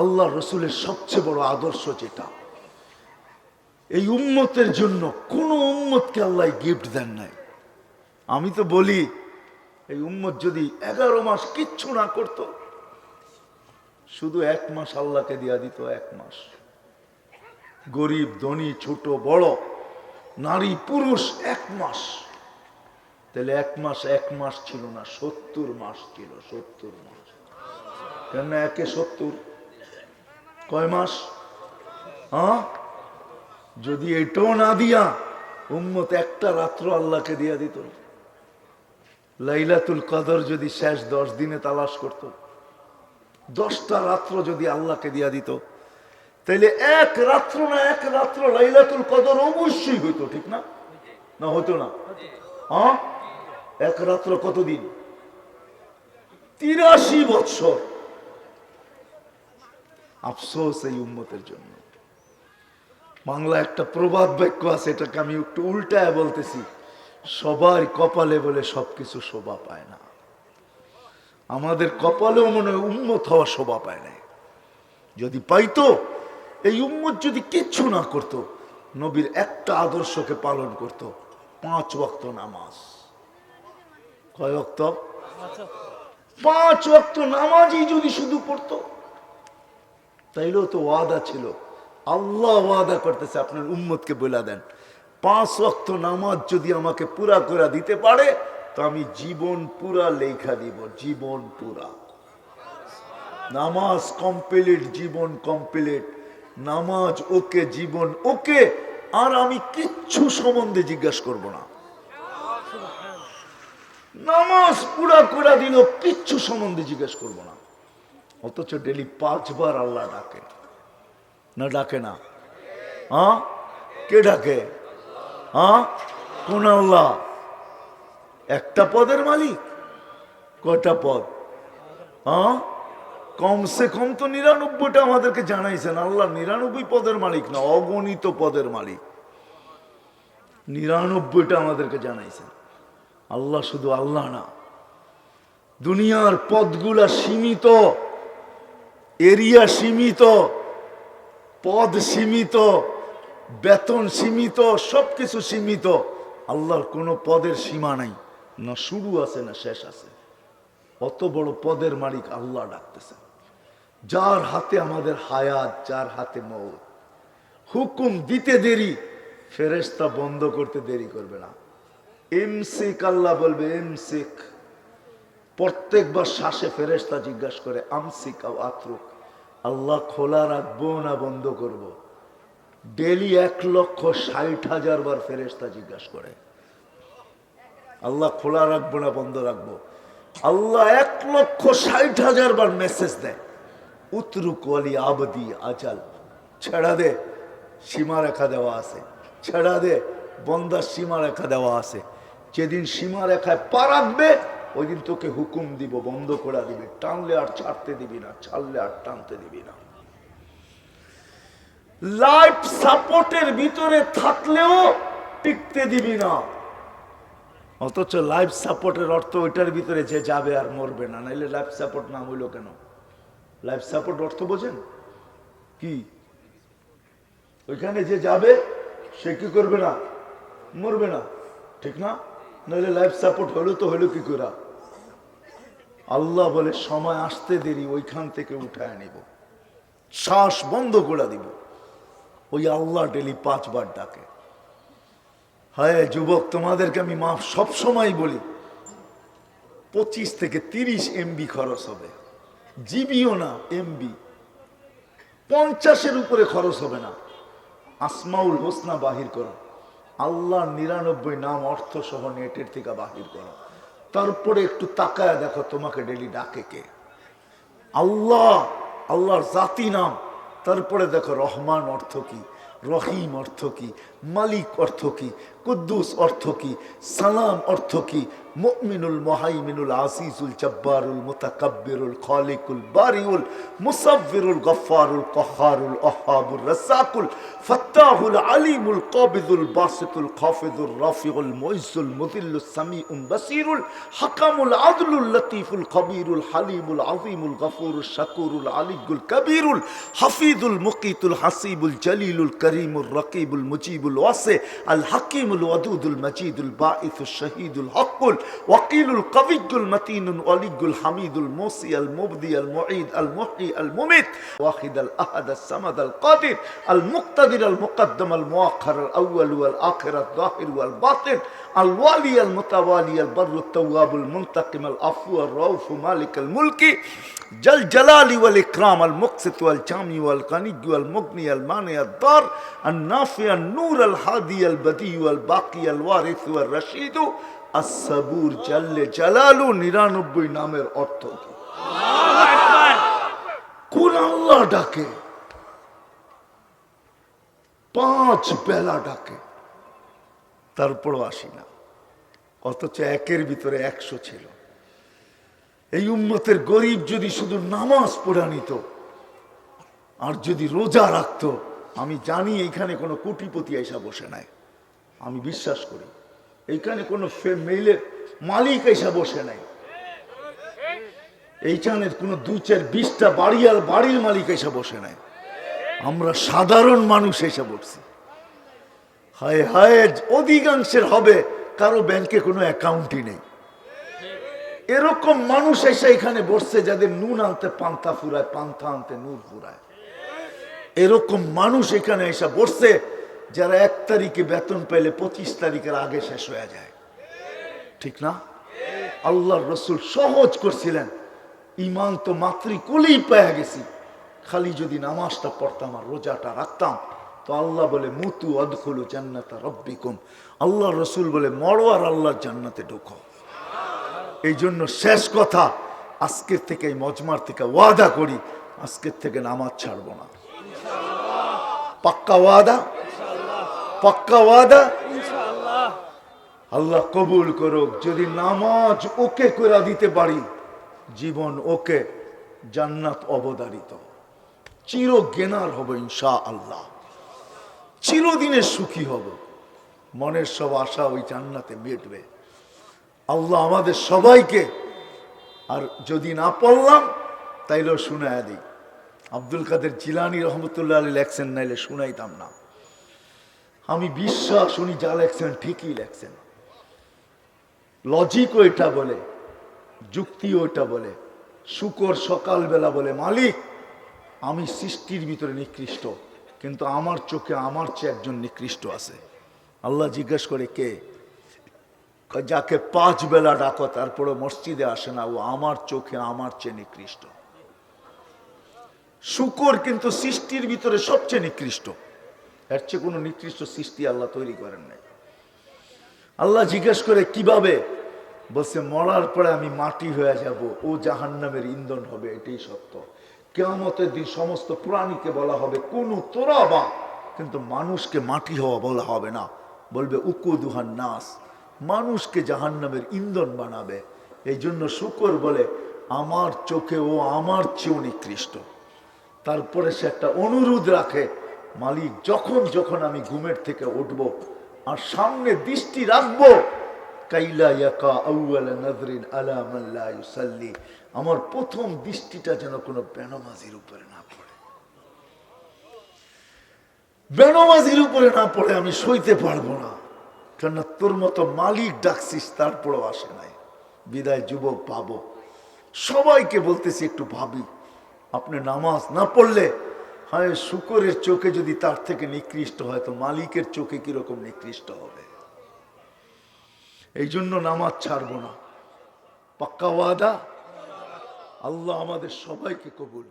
আল্লাহ রসুলের সবচেয়ে বড় আদর্শ যেটা। এই উম্মতের জন্য কোন উম্মতকে আল্লাহ গিফট দেন নাই। আমি তো বলি, এই উম্মত যদি এগারো মাস কিচ্ছু না করত, শুধু এক মাস আল্লাহকে দিয়া দিত, এক মাস। গরিব, ধনী, ছোট, বড়, নারী, পুরুষ, এক মাস। তাহলে এক মাস এক মাস ছিল না, সত্তর মাস ছিল, সত্তর মাস। কেন একে সত্তর। কয় মাস? হ্যাঁ? যদি এটাও না দিয়া, উম্মত একটা রাত্র আল্লাহকে দিয়া দিত। লাইলাতুল কদর যদি শেষ দশ দিনে তালাশ করত। দশটা রাত্র যদি আল্লাহকে দিয়া দিত। তাইলে এক রাত্র না এক রাত্র লাইলাতুল কদর অবশ্যই হইতো, ঠিক না? না হতো না? হ্যাঁ? এক রাত্র কতদিন? তিরাশি বৎসর। আফসোস এই উম্মতের জন্য। বাংলা একটা প্রবাদ বাক্য আছে, এটাকে আমি একটু উল্টায় বলতেছি, সবার কপালে বলে সবকিছু শোভা পায় না। আমাদের কপালেও মনে হয় উন্মত হওয়া শোভা পায় না যদি পাইতো, এই উম্মত যদি কিচ্ছু না করত, নবীর একটা আদর্শকে পালন করত, পাঁচ ওয়াক্ত নামাজ। কয় ওয়াক্ত? পাঁচ ওয়াক্ত নামাজই যদি শুধু পড়তো তাইলেও তো ওয়াদা ছিল। আল্লাহ ওয়াদা করতেছে, আপনার উম্মতকে বলে দেন। পাঁচ ওয়াক্ত নামাজ যদি আমাকে পুরা করে দিতে পারে, তো আমি জীবন পুরা লেখা দিব, জীবন পুরা। নামাজ কমপ্লিট জীবন কমপ্লিট নামাজ ওকে, জীবন ওকে, আর আমি কিচ্ছু সম্বন্ধে জিজ্ঞাসা করব না। নামাজ পুরা করে দিল কিচ্ছু সম্বন্ধে জিজ্ঞেস করব না। অথচ ডেলি পাঁচবার আল্লাহ ডাকে। না ডাকে না। হ্যাঁ কে ডাকে? হ্যাঁ কোন আল্লাহ? একটা পদের মালিক। কয়টা পদ? হ্যাঁ কমসে কম তো নিরানব্বইটা আমাদেরকে জানাইছেন। আল্লাহ নিরানব্বই পদের মালিক না, অগণিত পদের মালিক। নিরানব্বইটা আমাদেরকে জানাইছেন। আল্লাহ শুধু আল্লাহ না। দুনিয়ার পদগুলা সীমিত। এরিয়া সীমিত, পদ সীমিত, বেতন সীমিত, সবকিছু সীমিত। আল্লাহর কোনো পদের সীমা নাই, না শুরু আছে, না শেষ আছে। অত বড় পদের মালিক আল্লাহ ডাকতেছেন। যার হাতে আমাদের হায়াত, যার হাতে মৌত হুকুম দিতে দেরি ফেরেস্তা বন্ধ করতে দেরি করবে না। এমসিক আল্লাহ বলবে, এমসিক। প্রত্যেকবার শ্বাসে ফেরেস্তা জিজ্ঞাসা করে, আমসিক আত্রুক, আল্লাহ খোলা রাখব না বন্ধ করব। ডেলি এক লক্ষ ষাট হাজার বার ফেরেস্তা জিজ্ঞাসা করে, আল্লাহ খোলা রাখব না বন্ধ রাখব আল্লাহ এক লক্ষ ষাট হাজার বার মেসেজ দেয়, উতরুক আলী আবদি আজাল, ছেড়া দে, সীমা রেখা দেওয়া আছে, ছেড়া দে, বন্দার সীমা রেখা দেওয়া আছে, যেদিন সীমা রেখায় পা রাখবে ওই দিন তোকে হুকুম দিব, বন্ধ করে দিবে। টানলে আর ছাড়তে দিবি না, ছাড়লে আর টানতে দিবি না। লাইফ সাপোর্টের ভিতরে থাকলেও টিকতে দিবি না। অথচ লাইফ সাপোর্টের অর্থ ওইটার ভিতরে যে যাবে আর মরবে না। নাইলে লাইফ সাপোর্ট নাম হইল কেন? লাইফ সাপোর্ট অর্থ বোঝেন? কি? ওইখানে যে যাবে, সে কি করবে না? মরবে না। ঠিক না? নাহলে লাইফ সাপোর্ট হলো তো হলো কি করে? আল্লাহ বলে, সময় আসতে দেরি, ওইখান থেকে উঠায় নিব। শ্বাস বন্ধ করে দিব। ওই আল্লাহ ডেলি পাঁচবার ডাকে। হায় যুবক, তোমাদেরকে আমি মাফ সব সময় বলি। পঁচিশ থেকে তিরিশ এমবি খরচ হবে। জিবিও না এমবি পঞ্চাশের উপরে খরচ হবে না। আসমাউল হোসনা বাহির করো। আল্লাহ নিরানব্বই নাম অর্থ সহ নেটের থেকে বাহির করো। তারপরে একটু তাকায় দেখো তোমাকে ডেলি ডাকে কে? আল্লাহ, আল্লাহর জাতি নাম। তারপরে দেখো রহমান অর্থ কি, রহিম অর্থ কি, মালিক অর্থ কি কুদ্দুস অর্থ কি? সালাম অর্থ কি? মুমিনুল মুহাইমিনুল আসিসুল জব্বারুল মুতাকাব্বিরুল খালিকুল বারিউল মুসাফিরুল গফফারুল কহারুল আহাবুর রাসাকুল ফাত্তাহুল আলিমুল কাবিদুল বাসিতুল খাফিদুল রাফিউল মুইসুল মুদিল্লুস সামিউল বাসিরুল হাকামুল আদলুল লতিফুল খবীরুল হালিমুল আযীমুল গফুরুল শাকুরুল আলিগুল কবীরুল হাফিজুল মুকিতুল হাসিবুল জলিলুল করিমুল রকিবুল মুজিবুল ওয়াসি আল হাকিমুল الودود المجيد البائث الشهيد الحق وقيل القوي المتين الولي الحميد الموصي المبدي المعيد المحيي المميت واخذ الأحد السمد القادر المقتدر المقدم المؤخر الأول والآخر الظاهر والباطن الوالي المتوالي البر التواب المنتقم العفو الروف مالك الملك جل جلال والإكرام المقسط والجامي والغني والمغني المانع الدار النافع النور الهادي البديع নিরানব্বই নামের অর্থ কোন আল্লাহ ডাকে? পাঁচ বেলা ডাকে। তারপরও আসি না। অথচ একের ভিতরে একশো ছিল। এই উম্মতের গরিব যদি শুধু নামাজ পড়া নিত আর যদি রোজা রাখত আমি জানি এখানে কোনো কোটিপতি এসা বসে নাই। আমি বিশ্বাস করি। এইখানে কোনো ফে- মালিক এসা বসে নাই। এইখানে কোনো দু চার বিশটা বাড়ি আর বাড়ির মালিক এসে বসে নাই। আমরা সাধারণ মানুষ এসে বসছি। হায় হায়, অধিকাংশের হবে, কারও ব্যাংকে কোনো অ্যাকাউন্টই নেই। এরকম মানুষ এসে এখানে বসছে যাদের নুন আনতে পান্তা ফুরায়, পান্তা আনতে নুন ফুরায়। এরকম মানুষ এখানে এসে বসছে যারা এক তারিখে বেতন পেলে পঁচিশ তারিখের আগে শেষ হয়ে যায়। ঠিক না? আল্লাহর রসুল সহজ করছিলেন। ইমান তো মাতৃকুলেই পেয়ে গেছি। খালি যদি নামাজটা পড়তাম আর রোজাটা রাখতাম, তো আল্লাহ বলে, মুতু অদখলু জান্নাতা রব্বিকুম। আল্লাহ রসুল বলে, মরো আর আল্লাহর জান্নাতে ঢুকো। এই জন্য শেষ কথা আজকের থেকে এই মজমার থেকে ওয়াদা করি, আজকের থেকে নামাজ ছাড়বো না। পাক্কা ওয়াদা? পাক্কা ওয়াদা আল্লাহ কবুল করুক যদি নামাজ ওকে করে দিতে পারি জীবন ওকে জান্নাত অবদারিত। চির জ্ঞানার হব ইনশা আল্লাহ চিরদিনের সুখী হব। মনের সব আশা ওই জান্নাতে মেটবে। আল্লাহ আমাদের সবাইকে আর যদি না পড়লাম তাইলেও শুনায় দিই। আব্দুল কাদের জিলানি রহমতুল্লাহ আলী লেখছেন নাইলে শুনাইতাম না। আমি বিশ্বাস উনি যা লেখছেন, ঠিকই লেখছেন। লজিক ওইটা বলে যুক্তি ওইটা বলে, শুকর সকালবেলা বলে, মালিক, আমি সৃষ্টির ভিতরে নিকৃষ্ট, কিন্তু আমার চোখে আমার চেয়ে একজন নিকৃষ্ট আছে। আল্লাহ জিজ্ঞেস করে, কে? যাকে পাঁচ বেলা ডাকো তারপরে মসজিদে আসে না, ও আমার চোখে আমার চেয়ে নিকৃষ্ট। শুকর কিন্তু সৃষ্টির ভিতরে সবচেয়ে নিকৃষ্ট। এর চেয়ে কোনো নিকৃষ্ট সৃষ্টি আল্লাহ তৈরি করেন নাই। আল্লাহ জিজ্ঞেস করে, কীভাবে? বলছে, মরার পরে আমি মাটি হয়ে যাব, ও জাহান্নামের ইন্ধন হবে, এটাই সত্য। কেয়ামতের দিন সমস্ত প্রাণীকে বলা হবে, কোন তোরা বা, কিন্তু মানুষকে মাটি হওয়া বলা হবে না। বলবে, উকু দুহান নাস, মানুষকে জাহান্নামের ইন্ধন বানাবে। এই জন্য শুকর বলে, আমার চোখে ও আমার চেয়েও নিকৃষ্ট। তারপরে সে একটা অনুরোধ রাখে মালিক যখন যখন আমি ঘুমের থেকে উঠব আর সামনে দৃষ্টি রাখব আমার প্রথম দৃষ্টিটা যেন কোনো বেনমাজির উপরে না পড়ে। বেনমাজির উপরে না পড়ে আমি সইতে পারব না। কেননা তোর মতো মালিক ডাকছিস, তারপরেও আসে নাই। বিদায় যুবক, পাবো। সবাইকে বলতেছি, একটু ভাবি, আপনি নামাজ না পড়লে হয়, শুকরের চোখে যদি তার থেকে নিকৃষ্ট হয়, তো মালিকের চোখে কীরকম নিকৃষ্ট হবে? এই জন্য নামাজ ছাড়বো না। পাক্কা ওয়াদা? আল্লাহ আমাদের সবাইকে কবুল